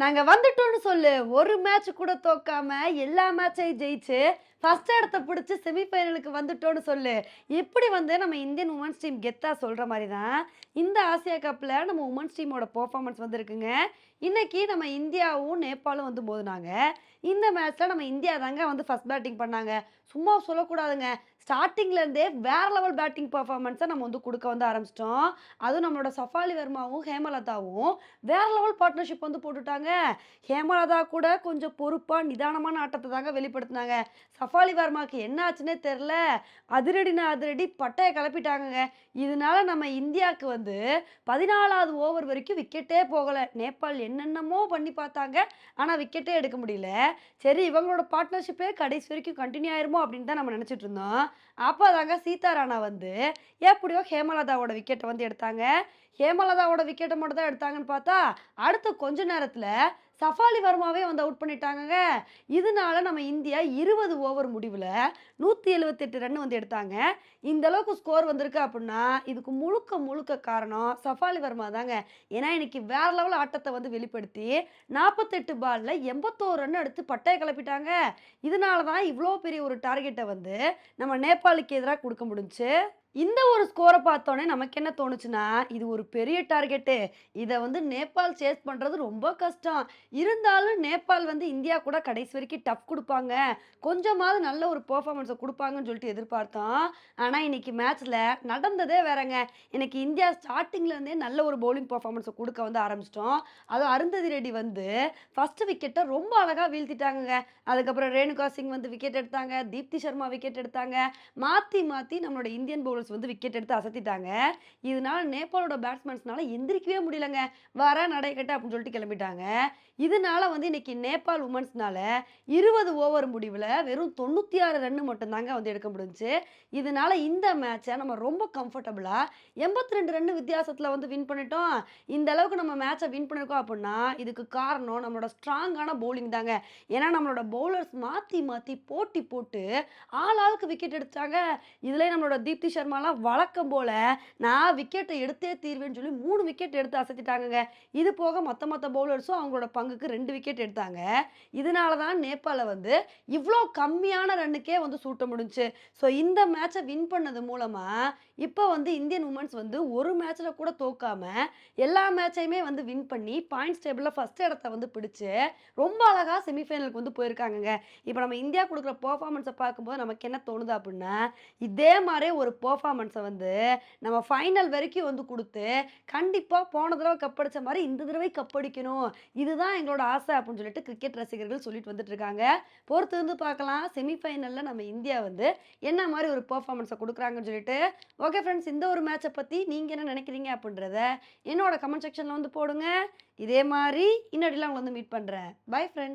நாங்கள் வந்துட்டோம்னு சொல்லு. ஒரு மேட்ச் கூட தோக்காம எல்லா மேட்சையும் ஜெயிச்சு ஃபஸ்ட் இடத்த பிடிச்சி செமிஃபைனலுக்கு வந்துட்டோன்னு சொல்லு. இப்படி வந்து நம்ம இந்தியன் உமன்ஸ் டீம் கெத்தா சொல்கிற மாதிரி தான் இந்த ஆசியா கப்பில் நம்ம உமன்ஸ் டீமோட பெர்ஃபார்மன்ஸ் வந்திருக்குங்க. இன்னைக்கு நம்ம இந்தியாவும் நேபாளும் வந்து மோதினாங்க. இந்த மேட்ச்சில் நம்ம இந்தியா தாங்க வந்து ஃபஸ்ட் பேட்டிங் பண்ணாங்க. சும்மா சொல்லக்கூடாதுங்க. ஸ்டார்டிங்லேருந்தே வேறு வேற லெவல் பேட்டிங் பர்ஃபார்மன்ஸை நம்ம வந்து கொடுக்க வந்து ஆரம்பிச்சிட்டோம். அதுவும் நம்மளோட சஃபாலி வர்மாவும் ஹேமலதாவும் வேற லெவல் பார்ட்னர்ஷிப் வந்து போட்டுட்டாங்க. ஹேமலதா கூட கொஞ்சம் பொறுப்பாக நிதானமான ஆட்டத்தை தாங்க வெளிப்படுத்தினாங்க. சஃபாலி வர்மாக்கு என்ன ஆச்சுன்னே தெரில. அதிரடினா அதிரடி பட்டையை கிளப்பிட்டாங்கங்க இதனால நம்ம இந்தியாவுக்கு வந்து பதினாலாவது ஓவர் வரைக்கும் விக்கெட்டே போகலை. நேபாள் என்னென்னமோ பண்ணி பார்த்தாங்க. ஆனால் விக்கெட்டே எடுக்க முடியல. சரி இவங்களோட பார்ட்னர்ஷிப்பே கடைசி வரைக்கும் கண்டினியூ ஆயிருமோ அப்படின்னு தான் நம்ம நினச்சிட்டு இருந்தோம். அப்போ தாங்க சீதாராணா வந்து எப்படியோ ஹேமலதாவோட விக்கெட்டை வந்து எடுத்தாங்க. ஹேமலதாவோட விக்கெட்டை மட்டும் தான் எடுத்தாங்கன்னு பார்த்தா அடுத்த கொஞ்ச நேரத்தில் சஃபாலி வர்மாவே வந்து அவுட் பண்ணிட்டாங்க இதனால நம்ம இந்தியா இருபது ஓவர் முடிவில் நூற்றி எழுபத்தெட்டு ரன் வந்து எடுத்தாங்க. இந்த அளவுக்கு ஸ்கோர் வந்திருக்கு அப்படின்னா இதுக்கு முழுக்க முழுக்க காரணம் சஃபாலி வர்மா தாங்க. ஏன்னா இன்னைக்கு வேற லெவல் ஆட்டத்தை வந்து வெளிப்படுத்தி நாற்பத்தெட்டு பாலில் எண்பத்தோரு ரன் எடுத்து பட்டையை கிளப்பிட்டாங்க. இதனால தான் இவ்வளோ பெரிய ஒரு டார்கெட்டை வந்து நம்ம நேபாளுக்கு எதிராக கொடுக்க முடிஞ்சு இந்த ஒரு ஸ்கோரை பார்த்தோன்னே நமக்கு என்ன தோணுச்சுன்னா இது ஒரு பெரிய டார்கெட்டு இதை வந்து நேபாள் சேஸ் பண்ணுறது ரொம்ப கஷ்டம். இருந்தாலும் நேபாள் வந்து இந்தியா கூட கடைசி வரைக்கும் டஃப் கொடுப்பாங்க. கொஞ்சமாவது நல்ல ஒரு பர்ஃபார்மன்ஸை கொடுப்பாங்கன்னு சொல்லிட்டு எதிர்பார்த்தோம். ஆனால் இன்னைக்கு மேட்ச்சில் நடந்ததே வேறங்க. எனக்கு இந்தியா ஸ்டார்டிங்லேருந்தே நல்ல ஒரு பவுலிங் பர்ஃபார்மன்ஸை கொடுக்க வந்து ஆரம்பிச்சிட்டோம். அதுவும் அருந்ததி ரெட்டி வந்து ஃபஸ்ட்டு விக்கெட்டை ரொம்ப அழகாக வீழ்த்திட்டாங்கங்க. அதுக்கப்புறம் ரேணுகா சிங் வந்து விக்கெட் எடுத்தாங்க. தீப்தி சர்மா விக்கெட் எடுத்தாங்க. மாற்றி மாற்றி நம்மளோட இந்தியன் பவுலர்ஸ் வந்து விக்கெட் எடுத்து அசத்திட்டாங்க. இதனால நேபாளோட பேட்ஸ்மேன்ஸ்னால எந்திரிக்கவே முடியலங்க. வர நடைக்கட்ட அப்படின்னு சொல்லிட்டு கிளம்பிட்டாங்க. இதனால வந்து இன்னைக்கு நேபாள் உமன்ஸ்னால இருபது ஓவர் முடிவில் வெறும் தொண்ணூற்றி ஆறு ரன்னு மட்டும்தாங்க வந்து எடுக்க முடிஞ்சு இதனால இந்த மேட்சை நம்ம ரொம்ப கம்ஃபர்டபுளாக எண்பத்தி ரெண்டு ரன்னு வித்தியாசத்தில் வந்து வின் பண்ணிட்டோம். இந்த அளவுக்கு நம்ம மேட்சை வின் பண்ணிருக்கோம் அப்படின்னா இதுக்கு காரணம் நம்மளோட ஸ்ட்ராங்கான பவுலிங் தாங்க. ஏன்னா நம்மளோட பவுலர்ஸ் மாற்றி மாற்றி போட்டி போட்டு ஆள் ஆளுக்கு விக்கெட் எடுத்தாங்க. இதுலேயே நம்மளோட தீப்தி சர்மாலாம் வழக்கம் போல் நான் விக்கெட்டை எடுத்தே தீர்வேன்னு சொல்லி மூணு விக்கெட் எடுத்து அசத்திட்டாங்கங்க இது போக மற்ற மற்ற பவுலர்ஸும் அவங்களோட பங்குக்கு ரெண்டு விக்கெட் எடுத்தாங்க. இதனால தான் நேபாளை வந்து இவ்வளோ கம்மியான ரன்னுக்கே வந்து சூட்ட முடிஞ்சுச்சு ஸோ இந்த மேட்சை வின் பண்ணது மூலமாக இப்போ வந்து இந்தியன் உமன்ஸ் வந்து ஒரு மேட்ச்சில் கூட தோக்காமல் எல்லா மேட்சையுமே வந்து வின் பண்ணி பாயிண்ட்ஸ் டேபிளில் ஃபஸ்ட் இடத்த வந்து பிடிச்சு ரொம்ப அழகாக செமிஃபைனலுக்கு வந்து போயிருக்காங்கங்க. இப்போ நம்ம இந்தியா கொடுக்குற பெர்ஃபார்மன்ஸை பார்க்கும்போது நமக்கு என்ன தோணுது அப்படின்னா இதே மாதிரி ஒரு பெர்ஃபார்மன்ஸை வந்து நம்ம ஃபைனல் வரைக்கும் வந்து கொடுத்து கண்டிப்பாக போன தடவை கப்படிச்ச மாதிரி இந்த தடவை கப்படிக்கணும் இதுதான் எங்களோட ஆசை அப்படின்னு சொல்லிட்டு கிரிக்கெட் ரசிகர்கள் சொல்லிட்டு வந்துட்டு இருக்காங்க. பொறுத்து வந்து பார்க்கலாம். செமிஃபைனலில் நம்ம இந்தியா வந்து என்ன மாதிரி ஒரு பெர்ஃபார்மன்ஸை கொடுக்குறாங்கன்னு சொல்லிட்டு. ஓகே ஃப்ரெண்ட்ஸ் இந்த ஒரு மேட்சை பற்றி நீங்கள் என்ன நினைக்கிறீங்க அப்படின்றத என்னோட கமெண்ட் செக்ஷனில் வந்து போடுங்க. இதே மாதிரி இன்னடிலாம் உங்களை வந்து மீட் பண்ணுறேன் பை ஃப்ரெண்ட்ஸ்